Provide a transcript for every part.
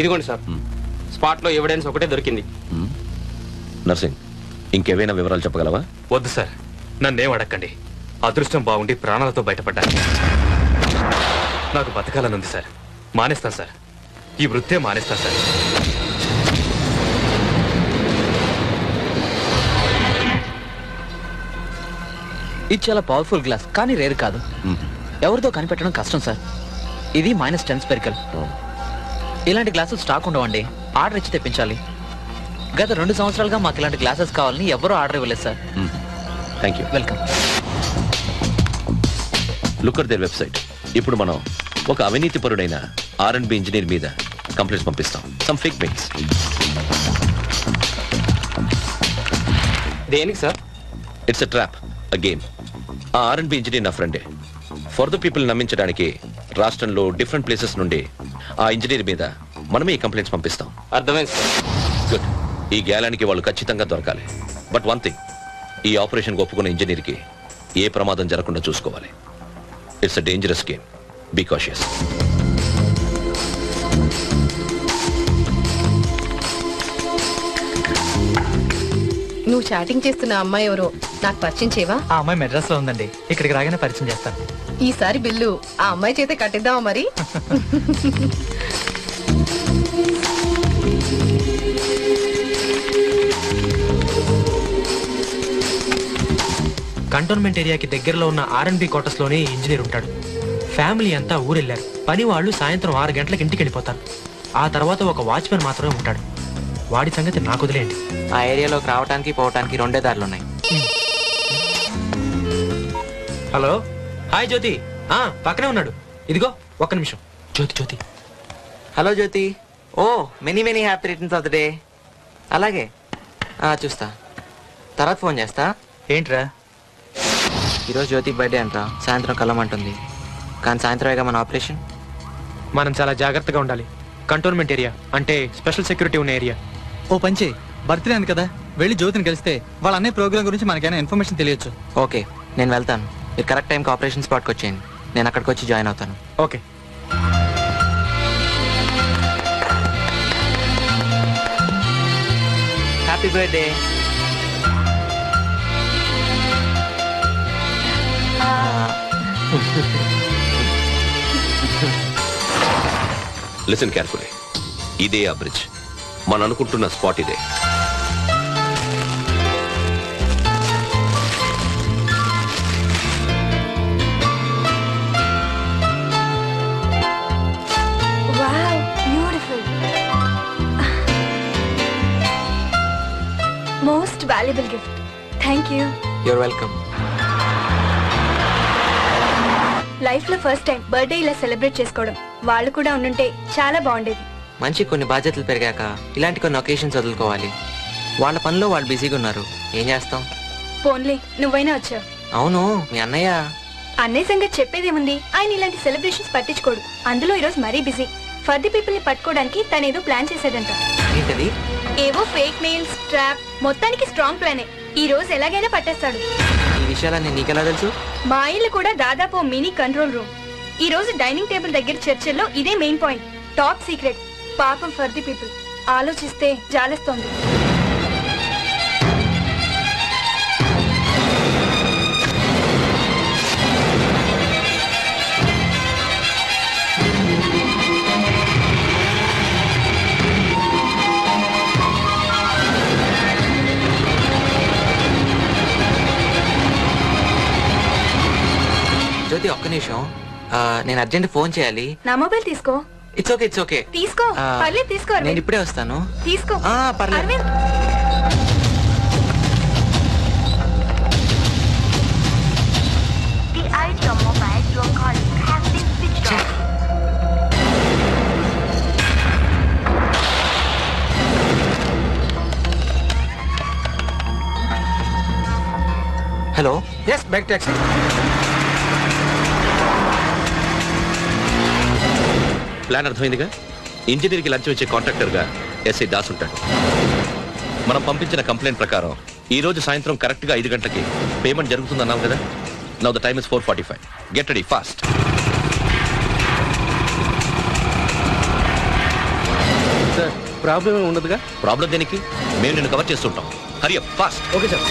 ఇదిగోండి సార్. స్పాట్లో ఎవిడెన్స్ ఒకటే దొరికింది. నర్సింగ్ ఇంకేవైనా వివరాలు చెప్పగలవా? వద్దు సార్. నన్నేం అడగండి అదృష్టం బాగుండి ప్రాణాలతో బయటపడ్డాను నాకు బతకాలనుంది సార్. మానేస్తాను సార్. ఈ వృత్తే మానేస్తాను సార్. ఇది చాలా పవర్ఫుల్ గ్లాస్ కానీ రేర్ కాదు. ఎవరితో కనిపెట్టడం కష్టం సార్. ఇది మైనస్ టెన్ స్పెరికల్ ఇలాంటి గ్లాసులు స్టాక్ ఉండవండి. ఆర్డర్ ఇచ్చి తెప్పించాలి. గత రెండు సంవత్సరాలుగా మాకు ఇలాంటి గ్లాసెస్ కావాలని ఎవరూ ఆర్డర్ ఇవ్వలేదు sir. Thank you welcome look at there website ఇప్పుడు మనం ఒక అవినీతిపరుడైన ఆర్ అండ్ బి ఇంజనీర్ మీద కంప్లైంట్స్ పంపిస్తాం. సమ్ ఫేక్ మెయిల్స్ దేనికి sir? It's a trap a game ఆ ఆర్ అండ్ బి ఇంజనీర్ నా ఫ్రెండే. ఫర్ ద పీపుల్ నమ్మించడానికి రాష్ట్రంలో డిఫరెంట్ ప్లేసెస్ నుండి ఆ ఇంజనీర్ మీద మనమే ఈ కంప్లైంట్స్ పంపిస్తాం. అర్థమైంది సార్. గుడ్ ఈ గ్యాలానికి వాళ్ళు ఖచ్చితంగా దొరకాలి. బట్ వన్ థింగ్ ఈ ఆపరేషన్ ఒప్పుకున్న ఇంజనీర్కి ఏ ప్రమాదం జరగకుండా చూసుకోవాలి. It's a dangerous game be cautious నువ్వు చాటింగ్ చేస్తున్న అమ్మాయి ఎవరో? నాకు పరిచయం చేయవా? ఆ అమ్మాయి మెడ్రాస్లో ఉందండి. ఇక్కడికి రాగానే పరిచయం చేస్తాను. ఈసారి బిల్లు ఆ అమ్మాయి చేతే కట్టిద్దామా మరి? కంటోన్మెంట్ ఏరియాకి దగ్గరలో ఉన్న ఆర్ఎన్బి క్వార్టర్స్లోనే ఇంజనీర్ ఉంటాడు. ఫ్యామిలీ అంతా ఊరెళ్ళారు. పని వాళ్ళు సాయంత్రం ఆరు గంటలకు ఇంటికి వెళ్ళిపోతారు ఆ తర్వాత ఒక వాచ్మెన్ మాత్రమే ఉంటాడు. వాడి సంగతి నాకు వదిలేయండి. ఆ ఏరియాలోకి రావడానికి పోవడానికి రెండే దారులు ఉన్నాయి హలో? హాయ్ జ్యోతి. ఆ పక్కనే ఉన్నాడు. ఇదిగో ఒక్క నిమిషం. Jyothi Jyothi. Hello Jyothi. Oh many many happy returns of the day అలాగే. ఆ, చూస్తా. తర్వాత ఫోన్ చేస్తా. ఏంట్రా? ఈరోజు జ్యోతి బర్త్డే అంట. సాయంత్రం కలమంటుంది కానీ సాయంత్రమేగా మన ఆపరేషన్. మనం చాలా జాగ్రత్తగా ఉండాలి. కంటోన్మెంట్ ఏరియా అంటే స్పెషల్ సెక్యూరిటీ ఉన్న ఏరియా. ఓ పంచి బర్త్డే అని కదా వెళ్ళి జ్యోతిని కలిస్తే వాళ్ళ అన్నయ్య ప్రోగ్రామ్ గురించి మనకైనా ఇన్ఫర్మేషన్ తెలియచ్చు. ఓకే నేను వెళ్తాను. మీరు కరెక్ట్ టైంకి ఆపరేషన్ స్పాట్కి వచ్చేయండి. నేను అక్కడికి వచ్చి జాయిన్ అవుతాను. Okay. Happy birthday listen carefully ఇదే ఆ బ్రిడ్జ్ మనం అనుకుంటున్న స్పాట్ ఇదే Wow, beautiful. Most valuable gift. Thank you. Your welcome లైఫ్లో ఫస్ట్ టైం బర్త్డే ఇలా సెలబ్రేట్ చేసుకోవడం వాళ్ళు కూడా ఉండుంటే చాలా బాగుండేది మంచి కొన్ని బాధ్యతలు పెరిగాక ఇలాంటి కొన్ని ఒకేషన్స్ వదులుకోవాలి. వాళ్ళ పనిలో వాళ్ళు బిజీగా ఉన్నారు. ఏం చేస్తాం? పోన్లే నువ్వైనా వచ్చావు. అవును మీ అన్నయ్య. అన్నయ్య సంగతి చెప్పేదేముంది? ఆయన ఇలాంటి సెలబ్రేషన్స్ పట్టించుకోడు. అందులో ఈరోజు మరీ బిజీ. ఫర్ ది పీపుల్ని పట్టుకోవడానికి తను ఏదో ప్లాన్ చేశాడంట ఏంటది? ఏవో ఫేక్ మెయిల్స్ ట్రాప్ మొత్తానికి స్ట్రాంగ్ ప్లానే ఈ రోజు ఎలాగైనా పట్టేస్తాడు. ఈ విషయాలన్నీ నీకెలా తెలుసు? మా ఇల్లు కూడా దాదాపు మినీ కంట్రోల్ రూమ్ ఈ రోజు డైనింగ్ టేబుల్ దగ్గర చర్చల్లో ఇదే మెయిన్ పాయింట్ టాప్ సీక్రెట్ పాపం ఫర్ ది పీపుల్ ఆలోచిస్తే జాలేస్తోంది. జ్యోతి ఒక్క నిమిషం. ఆ, నేను అర్జెంట్ ఫోన్ చేయాలి. నా మొబైల్ తీసుకో. ఇట్స్ ఓకే ఇట్స్ ఓకే తీసుకో. పర్లేదు తీసుకో నేను ఇప్పుడే వస్తాను. తీసుకో. ఆ, పర్లేదు. Aravind. The item mobile you are calling has been switched off. Hello yes back taxi plan అర్థమైందిగా? ఇంజనీర్కి లంచం ఇచ్చే కాంట్రాక్టర్గా ఎస్ఐ దాస్ ఉంటాడు. మనం పంపించిన కంప్లైంట్ ప్రకారం ఈ రోజు సాయంత్రం కరెక్ట్గా ఐదు గంటలకి పేమెంట్ జరుగుతుందన్నాం కదా? Now the time is four forty five get ready fast sir problem ఉండదుగా problem దేనికి? మేము నిన్ను కవర్ చేస్తుంటాం. Hari fast okay sir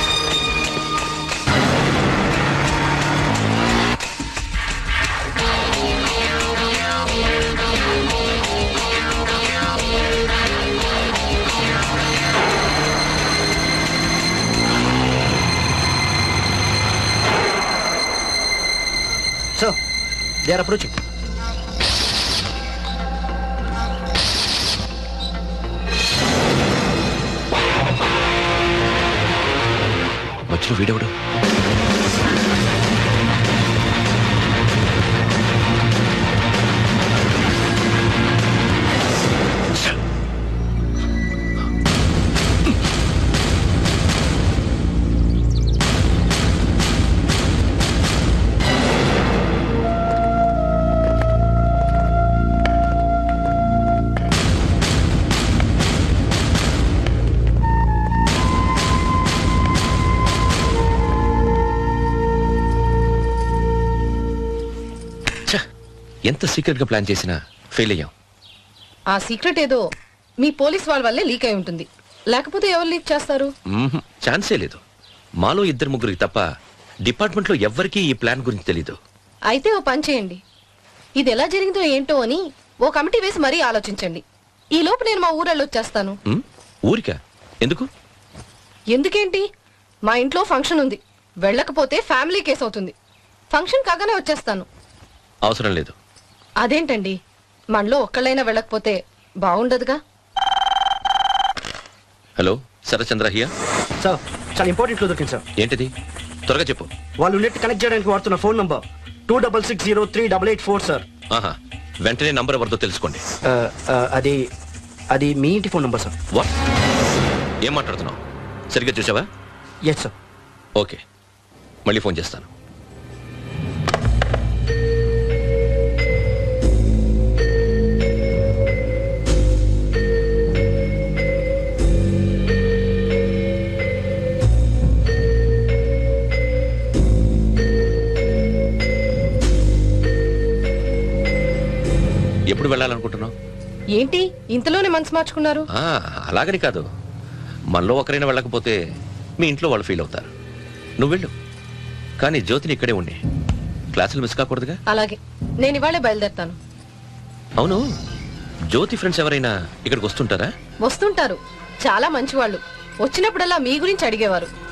they are approaching. మధ్యలో వీడెవడు ఎంత సీక్రెట్గా ప్లాన్ చేసినా ఫెయిల్ అయ్యాం. ఆ సీక్రెట్ ఏదో మీ పోలీస్ వాళ్ళ వల్లే లీక్ అయి ఉంటుంది. లేకపోతే ఎవరు లీక్ చేస్తారు? మ్మ్హ్. ఛాన్సే లేదు. మాలో ఇద్దరు ముగ్గురికి తప్ప డిపార్ట్మెంట్లో ఎవ్వరికీ ఈ ప్లాన్ గురించి తెలీదు. అయితే ఓ పని చేయండి. ఇది ఎలా జరిగిందో ఏంటో అని ఓ కమిటీ వేసి మరీ ఆలోచించండి. ఈ లోపు నేను మా ఊరెళ్ళి వచ్చేస్తాను. మ్? ఊరికా? ఎందుకు? ఎందుకేంటి? మా ఇంట్లో ఫంక్షన్ ఉంది. వెళ్ళకపోతే ఫ్యామిలీ కేసు అవుతుంది. ఫంక్షన్ కాగానే వచ్చేస్తాను. అవసరం లేదు. అదేంటండి? మనలో ఒక్కళ్ళైనా వెళ్ళకపోతే బాగుండదుగా? హలో శరచంద్ర హియా సార్ చాలా ఇంపార్టెంట్ క్లూ దొరికింది సార్. ఏంటిది? త్వరగా చెప్పు. వాళ్ళు నెట్ కనెక్ట్ చేయడానికి వాడుతున్న phone number two double six zero three double eight four sir ఆహా వెంటనే నంబర్ ఎవరితో తెలుసుకోండి. అది అది మీ ఇంటి ఫోన్ నంబర్ సార్. వాట్ ఏం మాట్లాడుతున్నావు? సరిగ్గా చూసావా? ఎస్ సార్ ఓకే మళ్ళీ ఫోన్ చేస్తాను. ఎప్పుడు వెళ్ళాలనుకుంటున్నావు? ఏంటి? ఇంతలోనే మనసు మార్చుకున్నారు? ఆ, అలాగని కాదు. మనలో ఒకరైనా వెళ్ళకపోతే మీ ఇంట్లో వాళ్ళు ఫీల్ అవుతారు. నువ్వు వెళ్ళు. కానీ జ్యోతిని ఇక్కడే ఉండి. క్లాసులు మిస్ కాకూడదుగా? అలాగే. నేను ఇవాళే బయలుదేరుతాను. అవును. జ్యోతి ఫ్రెండ్స్ ఎవరైనా ఇక్కడికి వస్తుంటారా? వస్తుంటారు. చాలా మంచివాళ్ళు. వచ్చినప్పుడల్లా మీ గురించి అడిగేవారు.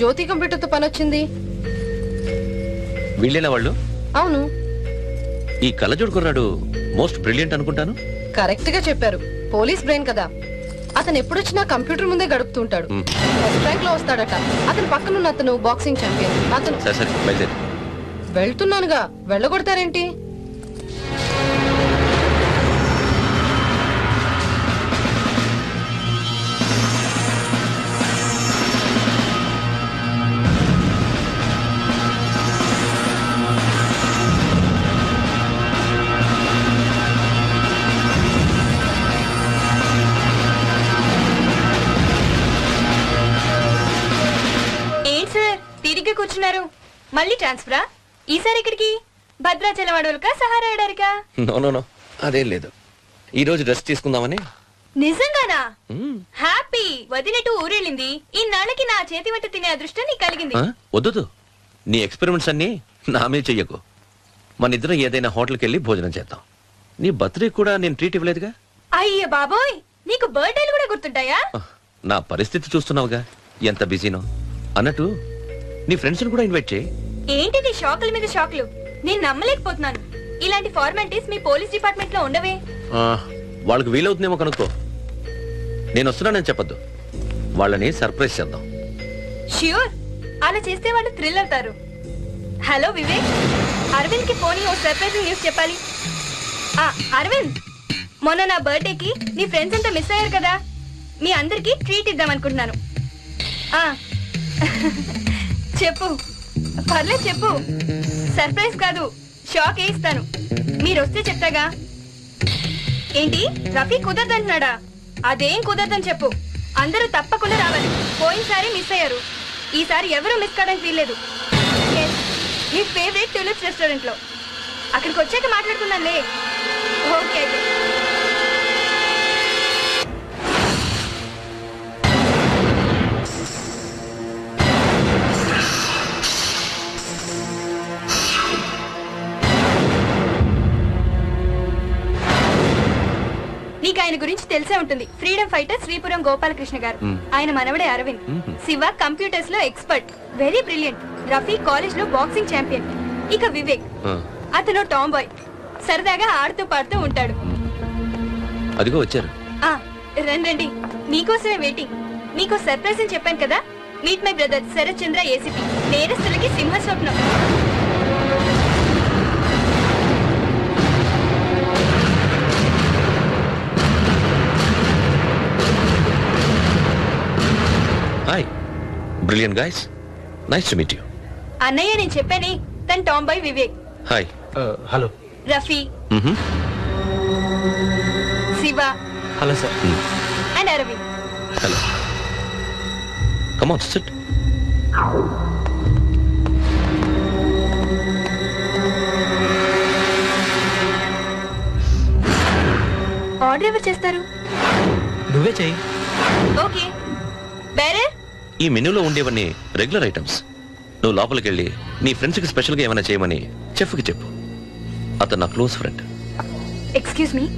జ్యోతి కంప్యూటర్తో పని వచ్చింది వీళ్ళేనా వాళ్ళు? అవును. ఈ కళ్ళజోడు కుర్రాడు మోస్ట్ బ్రిలియంట్ అనుకుంటాను. కరెక్ట్గా చెప్పారు. పోలీస్ బ్రెయిన్ కదా. అతను ఎప్పుడొచ్చినా కంప్యూటర్ ముందే గడుపుతుంటాడు. ఫస్ట్ ర్యాంక్లో వస్తాడట. అతని పక్కనున్న అతను బాక్సింగ్ ఛాంపియన్ అతను సరే సరే బయలుదేరి. వెళ్తున్నానుగా. వెళ్ళగొడతారేంటి? తిరిగి కూర్చున్నారు. మళ్ళీ ట్రాన్స్ఫరా? ఈసారి ఇక్కడికి భద్రాచలం అడవులకా సహారా ఎడారికా? No no no. అదేం లేదు. ఈ రోజు రెస్ట్ తీసుకుందామని. నిజంగానా. హ్యాపీ. వదినట్టు ఊరెళ్ళింది. ఇన్నాళ్ళకి నా చేతి వంట తినే అదృష్టం నీకు కలిగింది. ఆ? వద్దు నీ ఎక్స్పెరిమెంట్స్ అన్నీ నా మీద చెయ్యకు. మన ఇద్దరం ఏదైనా హోటల్కి వెళ్ళి భోజనం చేద్దాం. నీ బర్త్డే కూడా నేను ట్రీట్ ఇవ్వలేదుగా? అయ్య బాబోయ్! నీకు బర్త్డేలు కూడా గుర్తుంటాయా? నా పరిస్థితి చూస్తున్నావుగా. ఎంత బిజీనో. అన్నట్టు నీ ఫ్రెండ్స్ని కూడా ఇన్వైట్ చేయి. ఏంటిది షాకుల మీద షాకులు? నేను నమ్మలేకపోతున్నాను. ఇలాంటి ఫార్మాలిటీస్ మీ పోలీస్ డిపార్ట్మెంట్లో ఉండవే. ఆ, వాళ్ళకి వీలవుతుందేమో కనుక్కో. నేను వస్తున్నానని చెప్పొద్దు. వాళ్ళని సర్ప్రైజ్ చేద్దాం. ష్యూర్ అలా చేస్తే వాళ్ళు థ్రిల్ అవుతారు. హలో వివేక్ అరవింద్కి ఫోన్ ఓ సర్ప్రైజింగ్ న్యూస్ చెప్పాలి. ఆ అరవింద్ మొన్న నా బర్త్డేకి నీ ఫ్రెండ్స్ అంతా మిస్ అయ్యారు కదా. మీ అందరికీ ట్రీట్ ఇద్దాం అనుకుంటున్నాను. ఆ, చెప్పు. పర్లేదు చెప్పు. సర్ప్రైజ్ కాదు. షాక్ వేయిస్తాను. మీరు వస్తే చెప్తాగా? ఏంటి? రఫీ కుదరదంటున్నాడా? అదేం కుదరదని చెప్పు. అందరూ తప్పకుండా రావాలి. పోయినసారి మిస్ అయ్యారు. ఈసారి ఎవరూ మిస్ కావడానికి వీల్లేదు. మీ ఫేవరెట్ టులిప్స్ రెస్టారెంట్లో అక్కడికి వచ్చాక మాట్లాడుకుందాంలే. ఓకే అయితే. నీకు ఆయన గురించి తెలిసే ఉంటుంది. Freedom fighter Sripuram Gopalakrishna garu. ఆయన మనవడే అరవింద్. శివ కంప్యూటర్స్లో ఎక్స్పర్ట్. వెరీ బ్రిలియంట్ రఫీ కాలేజ్లో బాక్సింగ్ ఛాంపియన్ ఇక వివేక్. అతను టామ్ బాయ్ సరదాగా ఆడుతూ పాడుతూ ఉంటాడు. అదిగో వచ్చారు. ఆ రండి రండి. మీకోసమే వెయిటింగ్ మీకు సర్ప్రైజ్ అని చెప్పాను కదా? Meet my brother Sarath Chandra ACP నేరస్తులకి Simha brilliant guys nice to meet you అన్నయ్య నేను చెప్పానే తన tomboy Vivek hi hello Rafi. Shiva. Hello sir and Aravind hello come on sit order ఎవరు చేస్తారు? నువ్వే చెయ్యి. ఓకే బేరే ఈ మెనూలో ఉండేవన్నీ రెగ్యులర్ ఐటమ్స్. నువ్వు లోపలికి వెళ్ళి నీ ఫ్రెండ్స్కి స్పెషల్గా ఏమైనా చేయమని చెఫ్కి చెప్పు. అతను నా close friend. Excuse me.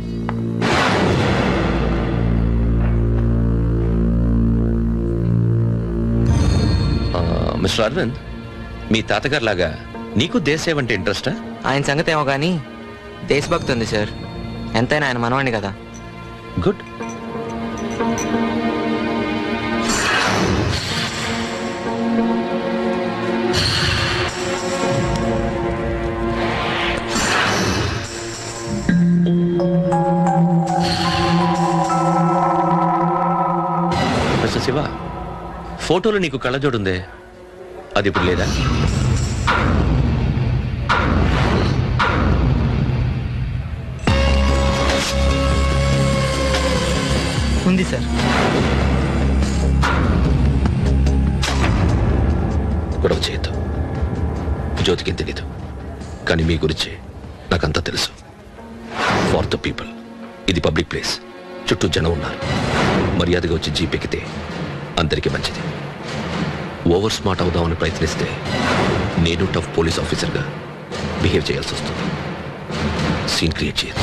Mister Aravind మీ తాతగారు లాగా నీకు దేశం అంటే ఇంట్రెస్టా? ఆయన సంగతి ఏమో కానీ దేశభక్తి ఉంది సార్. ఎంతైనా ఆయన మనవాణ్ణి కదా. గుడ్. ఫోటోలో నీకు కళ్ళజోడుందే. అది ఇప్పుడు లేదా? ఉంది సార్. గొడవ చేయొద్దు. జ్యోతికి తెలీదు. కానీ మీ గురించి నాకంతా తెలుసు. ఫార్ ద పీపుల్ ఇది పబ్లిక్ ప్లేస్. చుట్టూ జనం ఉన్నారు. మర్యాదగా వచ్చి జీప్ ఎక్కితే అందరికీ మంచిది. ఓవర్ స్మార్ట్ అవుదామని ప్రయత్నిస్తే నేను టఫ్ పోలీస్ ఆఫీసర్గా బిహేవ్ చేయాల్సి వస్తుంది. సీన్ క్రియేట్ చేయదు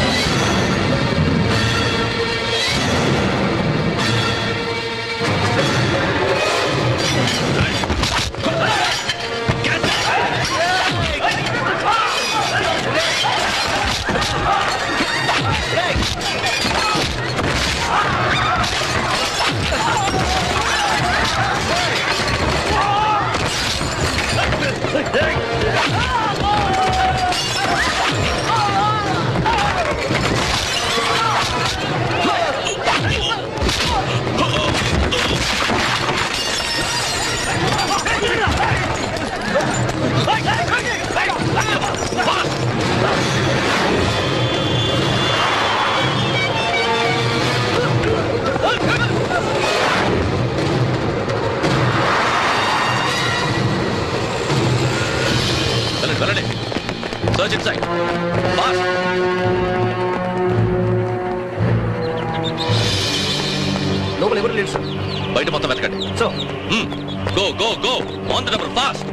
go go go on the number fast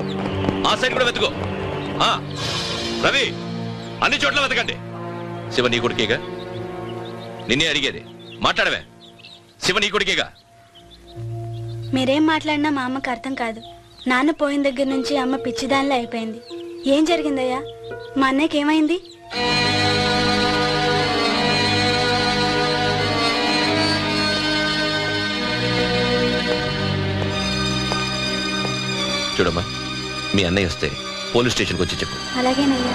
ఆ సైడ్ కూడా వెతుకో. ఆ, రవి అన్ని చోట్ల వెతకండి. శివ నీ కొడుకేగా? నిన్నే అడిగేది. మాట్లాడవే. శివ నీ కొడుకేగా? మీరేం మాట్లాడినా మా అమ్మకి అర్థం కాదు. నాన్న పోయిన దగ్గర నుంచి అమ్మ పిచ్చిదానిలో అయిపోయింది. ఏం జరిగిందయ్యా? మా అన్నయ్యకి ఏమైంది? చూడమ్మా. మీ అన్నయ్య వస్తే పోలీస్ స్టేషన్కి వచ్చి చెప్పు. అలాగేనయ్యా.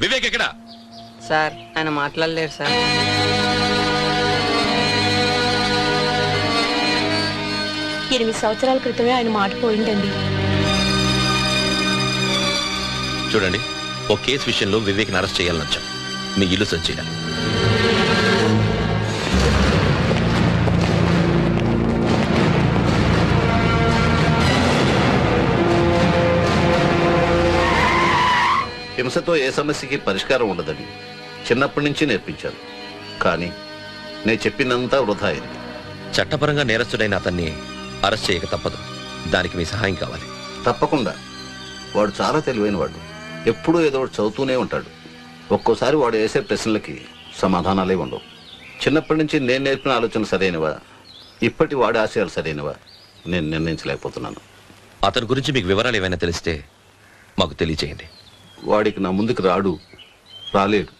వివేక్ ఎక్కడ? సార్ ఆయన మాట్లాడలేరు సార్. ఎనిమిది సంవత్సరాల క్రితమే ఆయన మాట పోయిందండి. చూడండి ఓ కేసు విషయంలో వివేక్ని అరెస్ట్ చేయాలని వచ్చాం. మీ ఇల్లు సర్చ్ చేయాలి. హింసతో ఏ సమస్యకి పరిష్కారం ఉండదని చిన్నప్పటి నుంచి నేర్పించాను కానీ నేను చెప్పినంతా వృధా అయింది. చట్టపరంగా నేరస్తుడైన అతన్ని అరెస్ట్ చేయక తప్పదు. దానికి మీ సహాయం కావాలి. తప్పకుండా. వాడు చాలా తెలివైన వాడు ఎప్పుడూ ఏదో ఒకటి చదువుతూనే ఉంటాడు. ఒక్కోసారి వాడు వేసే ప్రశ్నలకి సమాధానాలే ఉండవు. చిన్నప్పటి నుంచి నేను నేర్పిన ఆలోచన సరైనవా? ఇప్పటి వాడి ఆశయాలు సరైనవా? నేను నిర్ణయించలేకపోతున్నాను. అతని గురించి మీకు వివరాలు ఏమైనా తెలిస్తే మాకు తెలియచేయండి. వాడికి నా ముందుకు రాడు రాలేడు